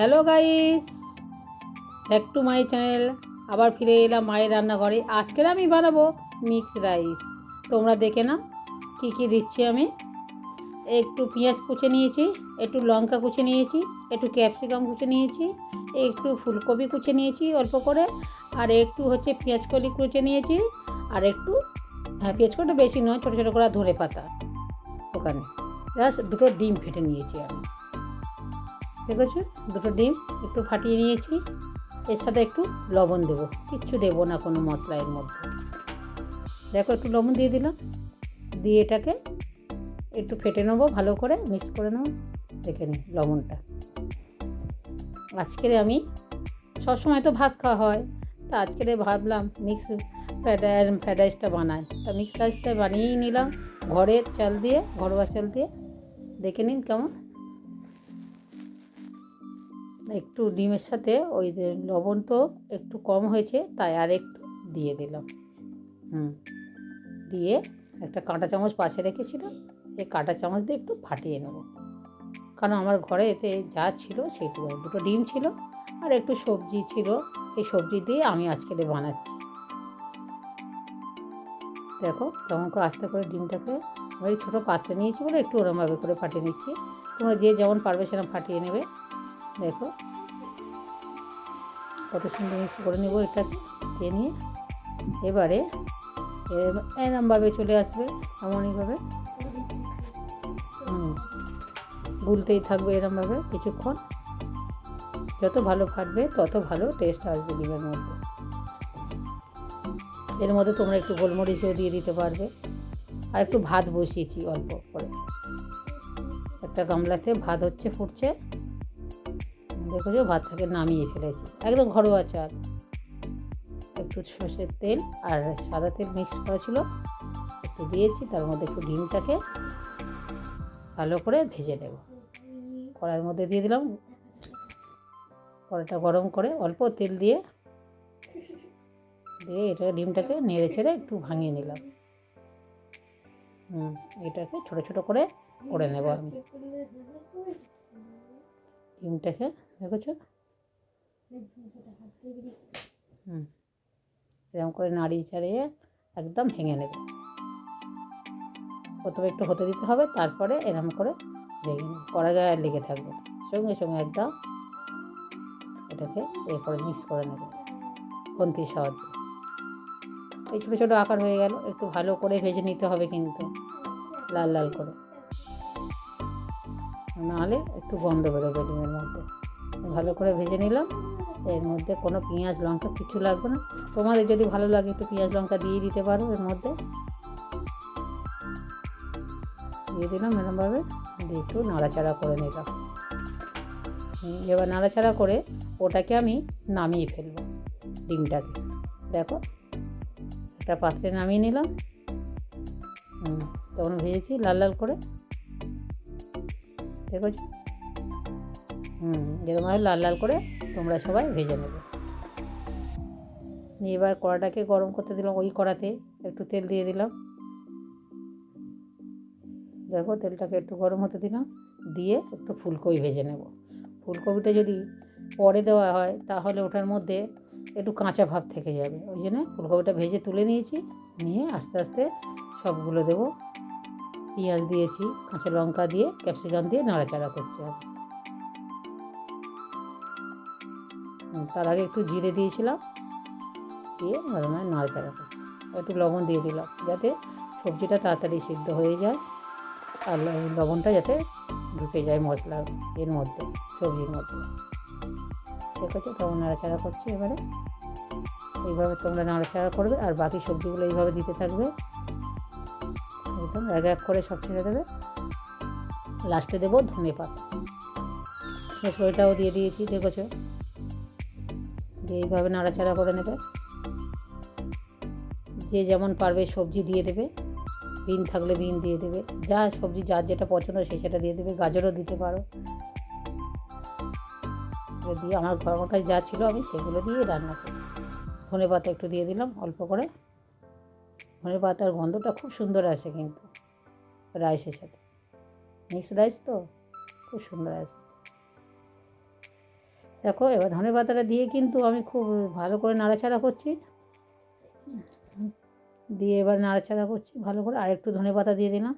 Hello guys back to my channel আবার ফিরে এলাম মায়ের রান্নাঘরে। আজকের আমি বানাবো মিক্স রাইস তোমরা দেখে নাও কী কী দিচ্ছি আমি। একটু পেঁয়াজ কুচে নিয়েছি, একটু লঙ্কা কুচে নিয়েছি, একটু ক্যাপসিকাম কুচে নিয়েছি, একটু ফুলকপি কুচে নিয়েছি অল্প করে, আর একটু হচ্ছে পেঁয়াজ কলি কুচে নিয়েছি, আর একটু হ্যাঁ পেঁয়াজ কলিটা বেশি নয়, ছোটো ছোটো করে ধরে পাতা ওখানে। জাস্ট দুটো ডিম ফেটে নিয়েছি আমি। দেখেছ? দুটো ডিম একটু ফাটিয়ে নিয়েছি। এর সাথে একটু লবণ দেবো। কিচ্ছু দেবো না কোনো মশলা এর মধ্যে। দেখো, একটু লবণ দিয়ে দিলাম। দিয়ে এটাকে একটু ফেটে নেব, ভালো করে মিক্স করে নেব। দেখে নিই লবণটা। আজকের আমি সবসময় তো ভাত খাওয়া হয়। তা আজকের ভাবলাম মিক্স ফ্রাইড ফ্রাইড রাইসটা বানাই। তা মিক্স রাইসটা বানিয়েই নিলাম। ঘরের চাল দিয়ে, ঘরোয়া চাল দিয়ে। দেখে নিন কেমন। একটু ডিমের সাথে ওই লবণ তো একটু কম হয়েছে, তাই আর একটু দিয়ে দিলাম। হুম, দিয়ে একটা কাঁটা চামচ পাশে রেখেছিলাম সেই কাঁটা চামচ দিয়ে একটু ফাটিয়ে নেব। কারণ আমার ঘরে এতে যা ছিল সেটুকু দুটো ডিম ছিল আর একটু সবজি ছিল, এই সবজি দিয়ে আমি আজকে বানাচ্ছি। দেখো কেমন করে আস্তে করে ডিমটাকে আমি ছোটো পাত্রে নিয়েছি বলে একটু ওরমভাবে করে ফাটিয়ে নিচ্ছি। তোমরা যে যেমন পারবে সেরকম ফাটিয়ে নেবে। দেখো। কত সুন্দর মিক্স করে নেব এটাকে দিয়ে নিয়ে? এবারে এরমভাবে চলে আসবে এমনইভাবে গুলতেই থাকবে এরমভাবে কিছুক্ষণ। যত ভালো ফাটবে তত ভালো টেস্ট আসবে ডিমের মধ্যে। এর মধ্যে তোমরা একটু গোলমরিচও দিয়ে দিতে পারবে। আর একটু ভাত বসিয়েছি অল্প করে। একটা গামলাতে ভাত হচ্ছে, ফুটছে। দেখেছ ভাতটাকে নামিয়ে ফেলেছি। একদম ঘরোয়া চাল। একটু সর্ষের তেল আর সাদা তেল মিক্স করা ছিল। একটু দিয়েছি, তার মধ্যে একটু ডিমটাকে ভালো করে ভেজে নেব। কড়াইয়ের মধ্যে দিয়ে দিলাম। কড়াইটা গরম করে অল্প তেল দিয়ে দিয়ে এটা ডিমটাকে নেড়ে ছেড়ে একটু ভাঙিয়ে নিলাম। হুম, এটাকে ছোটো ছোটো করে করে নেব আমি। ডিমটাকে দেখেছ? হুম। এরকম করে নাড়িয়ে চাড়িয়ে একদম ভেঙে নেবে। প্রথমে একটু হতে দিতে হবে তারপরে এরকম করে ভেঙে কড়া গায়ে লেগে থাকবে। সঙ্গে সঙ্গে একদম এটাকে এরপরে মিক্স করে নেবে। খন্তির সাহায্যে এই ছোটো ছোটো আকার হয়ে গেল। একটু ভালো করে ভেজে নিতে হবে কিন্তু লাল লাল করে। নাহলে একটু গন্ধ বেরোবে ডিমের মধ্যে। ভালো করে ভেজে নিলাম। এর মধ্যে কোনো পেঁয়াজ, লঙ্কা কিছু লাগবে না। তোমাদের যদি ভালো লাগে একটু পেঁয়াজ, লঙ্কা দিয়ে দিতে পারো এর মধ্যে। দিয়ে দিলাম এরমভাবে। দিয়ে একটু নাড়াচাড়া করে নিলাম। এবার নাড়াচাড়া করে ওটাকে আমি নামিয়ে ফেলব ডিমটাকে। দেখো, একটা পাত্রে নামিয়ে নিলাম। তখন ভেজেছি লাল লাল করে। হুম এরকমভাবে লাল লাল করে তোমরা সবাই ভেজে নেবে। নিয়ে এবার কড়াটাকে গরম করতে দিলাম ওই কড়াতে, একটু তেল দিয়ে দিলাম। দেখো তেলটাকে একটু গরম হতে দিলাম, দিয়ে একটু ফুলকপি ভেজে নেব। ফুলকপিটা যদি পরে দেওয়া হয়, তাহলে ওটার মধ্যে একটু কাঁচা ভাব থেকে যাবে। ওই জন্য ফুলকপিটা ভেজে তুলে নিয়েছি, নিয়ে আস্তে আস্তে সবগুলো দেবো। পেঁয়াজ দিয়েছি, কাঁচা লঙ্কা দিয়ে, ক্যাপসিকাম দিয়ে নাড়াচাড়া করতে হবে। তার আগে একটু জিরে দিয়েছিলাম। দিয়ে নরমাল নাড়াচাড়া করছি একটু লবণ দিয়ে দিলাম, যাতে সবজিটা তাড়াতাড়ি সিদ্ধ হয়ে যায়। আর লবণটা যাতে ঢুকে যায় মশলার এর মধ্যে, সবজির মধ্যে। দেখেছ তখন নাড়াচাড়া করছি এবারে। এইভাবে তোমরা নাড়াচাড়া করবে আর বাকি সবজিগুলো এইভাবে দিতে থাকবে। একদম এক এক করে সব ছেড়ে দেবে। লাস্টে দেবো ধনে পাতা বেশ, ওইটাও দিয়ে দিয়েছি, দেখেছ? দিয়ে এইভাবে নাড়াচাড়া করে নেবে। যে যেমন পারবে সবজি দিয়ে দেবে, বিন থাকলে বিন দিয়ে দেবে। যা সবজি যার যেটা পছন্দ সে সেটা দিয়ে দেবে, গাজরও দিতে পারো। দিয়ে আমার ঘর কাছে যা ছিল আমি সেগুলো দিয়ে রান্না করি। ধনে পাতা একটু দিয়ে দিলাম অল্প করে। ধনে পাতার গন্ধটা খুব সুন্দর আসে কিন্তু, রাইসের সাথে। মিক্স রাইস তো? খুব সুন্দর আসে। দেখো, এবার ধনে পাতাটা দিয়ে কিন্তু আমি খুব ভালো করে নাড়াচাড়া করছি। দিয়ে এবার নাড়াচাড়া করছি ভালো করে, আর একটু ধনে পাতা দিয়ে দিলাম।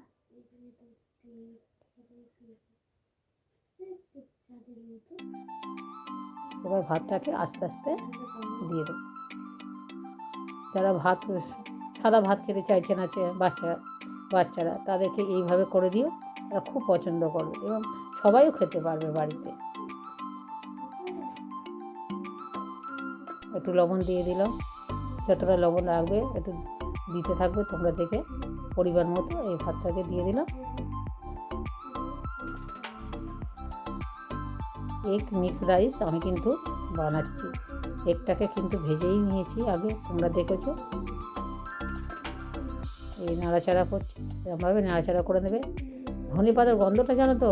এবার ভাতটাকে আস্তে আস্তে দিয়ে দেবো। যারা ভাত, সাদা ভাত খেতে চাইছে না বাচ্চা বাচ্চারা, তাদেরকে এইভাবে করে দিও, তারা খুব পছন্দ করবে এবং সবাইও খেতে পারবে বাড়িতে। একটু লবণ দিয়ে দিলাম। যতটা লবণ লাগবে একটু দিতে থাকবে তোমরা দেখে পরিমাণ মতো এই ভাতটাকে দিয়ে দিলাম। এগ মিক্স রাইস আমি কিন্তু বানাচ্ছি। এগটাকে কিন্তু ভেজেই নিয়েছি আগে, তোমরা দেখেছ? এই নাড়াচাড়া করছি। এরকমভাবে নাড়াচাড়া করে নেবে। ধনে পাতার গন্ধটা জানো তো?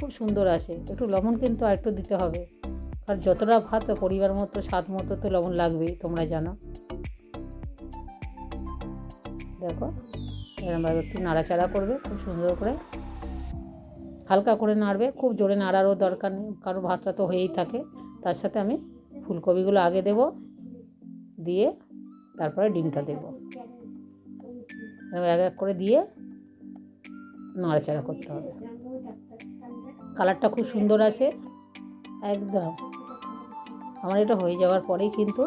খুব সুন্দর আসে। একটু লবণ কিন্তু আর একটু দিতে হবে। কারণ যতটা ভাত পরিবার মতো, স্বাদ মতো তো লবণ লাগবেই, তোমরা জানো। দেখো এরকমভাবে একটু নাড়াচাড়া করবে, খুব সুন্দর করে। হালকা করে নাড়বে, খুব জোরে নাড়ারও দরকার নেই, কারণ ভাতটা তো হয়েই থাকে। তার সাথে আমি ফুলকপিগুলো আগে দেব, দিয়ে তারপরে ডিমটা দেব। এক এক করে দিয়ে নাড়াচাড়া করতে হবে। কালারটা খুব সুন্দর আছে, একদম। আমার এটা হয়ে যাওয়ার পরেই কিন্তু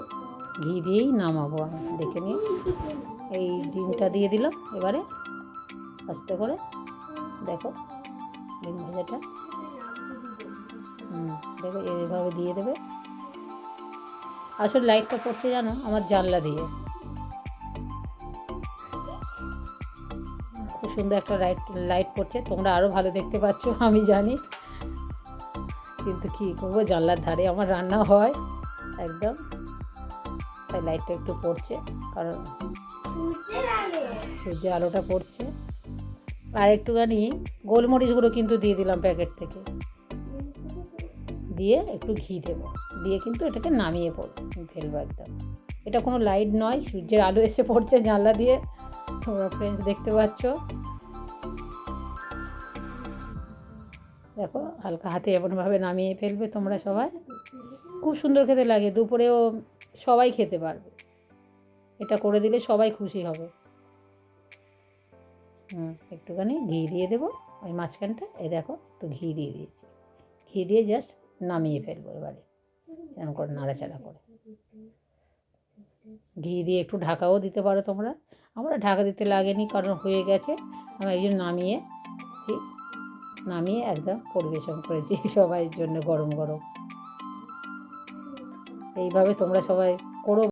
ঘি দিয়েই নামাবো আমি। দেখে নিয়ে এই ডিমটা দিয়ে দিলাম এবারে আস্তে করে। দেখো, ডিম ভাজাটা। হুম, দেখো এইভাবে দিয়ে দেবে। আসলে লাইটটা পড়ছে জানো, আমার জানলা দিয়ে। খুব সুন্দর একটা লাইট লাইট পড়ছে, তোমরা আরও ভালো দেখতে পাচ্ছ, আমি জানি। কিন্তু কী করব? জানলার ধারে আমার রান্না হয়, একদম। তাই লাইটটা একটু পড়ছে, কারণ সূর্যের আলোটা পড়ছে। আর একটুখানি গোলমরিচগুলো কিন্তু দিয়ে দিলাম প্যাকেট থেকে। দিয়ে একটু ঘি দেবো। দিয়ে কিন্তু এটাকে নামিয়ে পড় ফেলব একদম। এটা কোনো লাইট নয়, সূর্যের আলো এসে পড়ছে জানলা দিয়ে। তোমরা ফ্রেন্ডস দেখতে পাচ্ছ। দেখো, হালকা হাতে এমনভাবে নামিয়ে ফেলবে তোমরা সবাই। খুব সুন্দর খেতে লাগে, দুপুরেও সবাই খেতে পারবে। এটা করে দিলে সবাই খুশি হবে। হুম, একটুখানি ঘি দিয়ে দেবো, ওই মাঝখানটা। এই দেখো, একটু ঘি দিয়ে দিয়েছি। ঘি দিয়ে জাস্ট নামিয়ে ফেলব এবারে, এরকম করে নাড়াচাড়া করে। ঘি দিয়ে একটু ঢাকাও দিতে পারো তোমরা। আমরা ঢাকা দিতে লাগেনি, কারণ হয়ে গেছে। আমি একজন নামিয়েছি নামিয়ে একদম পরিবেশন করেছি সবাই জন্য গরম গরম। এইভাবে তোমরা সবাই করো।